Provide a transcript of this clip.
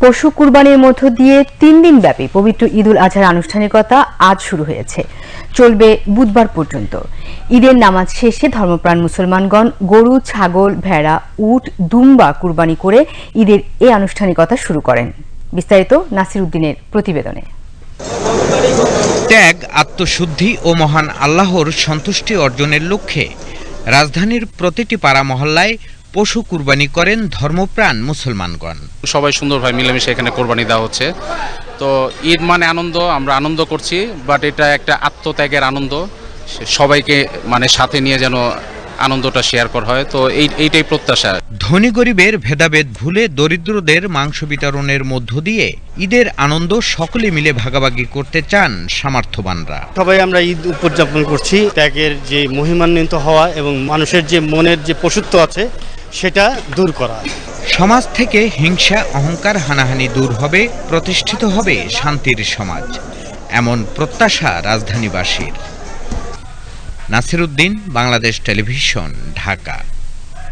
পশু কুরবানির মধ্য দিয়ে তিন দিন ব্যাপী পবিত্র ঈদুল আজহার আনুষ্ঠানিকতা আজ শুরু হয়েছে। চলবে বুধবার পর্যন্ত। ঈদের নামাজ শেষে ধর্মপ্রাণ মুসলমানগণ গরু, ছাগল, ভেড়া, উট, দুম্বা কুরবানি করে ঈদের এই আনুষ্ঠানিকতা শুরু করেন। বিস্তারিত নাসির উদ্দিনের প্রতিবেদনে। ত্যাগ, আত্মশুদ্ধি ও মহান আল্লাহর সন্তুষ্টি অর্জনের লক্ষ্যে রাজধানীর প্রতিটি পাড়া মহল্লায় পশু কুরবানি করেন ধর্মপ্রাণ মুসলমানগণ। সবাই সুন্দরভাবে মিলেমিশে এখানে কোরবানি দেওয়া হচ্ছে। তো ঈদ মানে আনন্দ আমরা আনন্দ করছি বাট এটা একটা আত্মত্যাগের আনন্দ। সে সবাইকে মানে সাথে নিয়ে যেন আনন্দটা শেয়ার করা হয়। তো এই এইটাই প্রত্যাশা। ধনী গরিবের ভেদাভেদ ভুলে দরিদ্রদের মাংস বিতরণের মধ্য দিয়ে ঈদের আনন্দ সকলে মিলে ভাগাভাগি করতে চান সামর্থ্যবানরা। সবাই আমরা ঈদ উদযাপন করছি। ত্যাগের যে মহিমান্বিত হওয়া এবং মানুষের যে মনের যে পশুত্ব আছে সেটা দূর করা। সমাজ থেকে হিংসা, অহংকার, হানাহানি দূর হবে, প্রতিষ্ঠিত হবে শান্তির সমাজ, এমন প্রত্যাশা রাজধানীবাসীর। নাসিরুদ্দিন, বাংলাদেশ টেলিভিশন, ঢাকা।